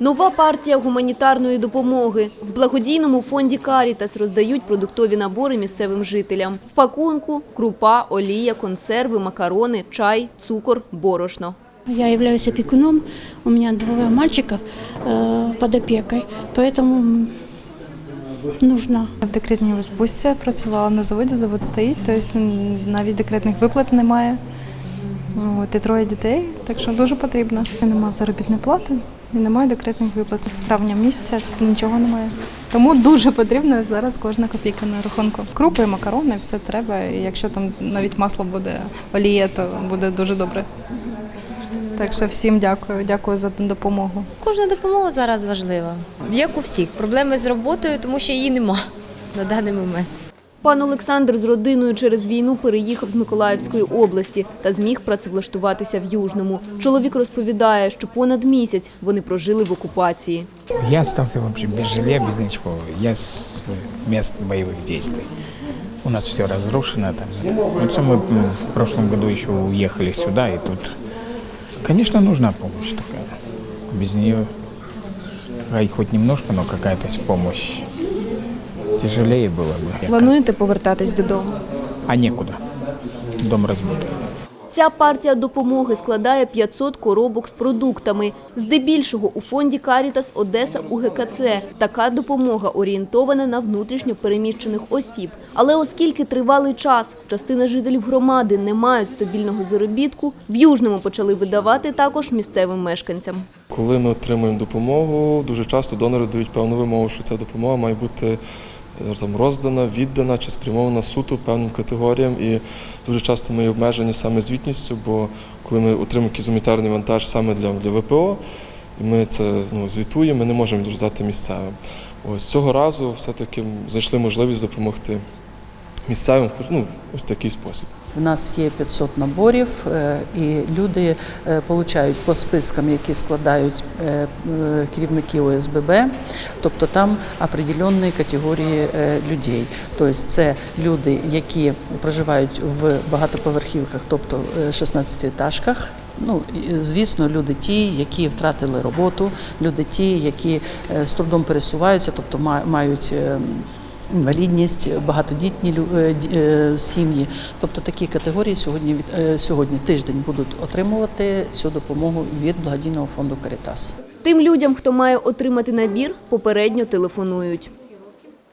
Нова партія гуманітарної допомоги. В благодійному фонді «Карітас» роздають продуктові набори місцевим жителям. В пакунку – крупа, олія, консерви, макарони, чай, цукор, борошно. Я являюсь опекуном, у меня двое мальчиков э, под опекой, поэтому м, нужна. В декретній відпустці працювала на заводі, завод стоїть, тобто навіть декретних виплат немає. От, і троє дітей, так що дуже потрібно. Немає заробітної плати немає декретних виплат. З травня місяця нічого немає. Тому дуже потрібна зараз кожна копійка на рахунку. Крупи, макарони, все треба. І якщо там навіть масло буде олія, то буде дуже добре. Так що всім дякую, дякую за допомогу. Кожна допомога зараз важлива. Як у всіх. Проблеми з роботою, тому що її нема на даний момент. Пан Олександр з родиною через війну переїхав з Миколаївської області та зміг працевлаштуватися в Южному. Чоловік розповідає, що понад місяць вони прожили в окупації. Я вообще без жилья, без ничего. Я с мест боевых действий. У нас все разрушено там. Вот мы в прошлом году еще уехали сюда, и тут, конечно, нужна помощь такая. Без нее, хоть немножко, но какая-то помощь. Тяжелее было бы. Плануєте повертатись додому? А некуда. Дом разбит. Ця партія допомоги складає 500 коробок з продуктами. Здебільшого у фонді «Карітас» Одеса УГКЦ. Така допомога орієнтована на внутрішньо переміщених осіб. Але оскільки тривалий час частина жителів громади не мають стабільного заробітку, в Южному почали видавати також місцевим мешканцям. Коли ми отримуємо допомогу, дуже часто донори дають певну вимогу, що ця допомога має бути там роздана, віддана чи спрямована суто певним категоріям. І дуже часто ми обмежені саме звітністю, бо коли ми отримуємо якийсь гуманітарний вантаж саме для, для ВПО, і ми це ну, звітуємо, ми не можемо роздати місцевим. Ось цього разу все-таки знайшли можливість допомогти місцевим ну, ось такий спосіб. В нас є 500 наборів, е, і люди е, получають по спискам, які складають е, керівники ОСББ, тобто там определенні категорії людей. Тобто це люди, які проживають в багатоповерхівках, тобто е, 16-етажках. Ну, звісно, люди ті, які втратили роботу, люди ті, які з трудом пересуваються, тобто ма- мають. Інвалідність, багатодітні е, е, сім'ї. Тобто такі категорії сьогодні е, сьогодні тиждень будуть отримувати цю допомогу від благодійного фонду Карітас. Тим людям, хто має отримати набір, попередньо телефонують.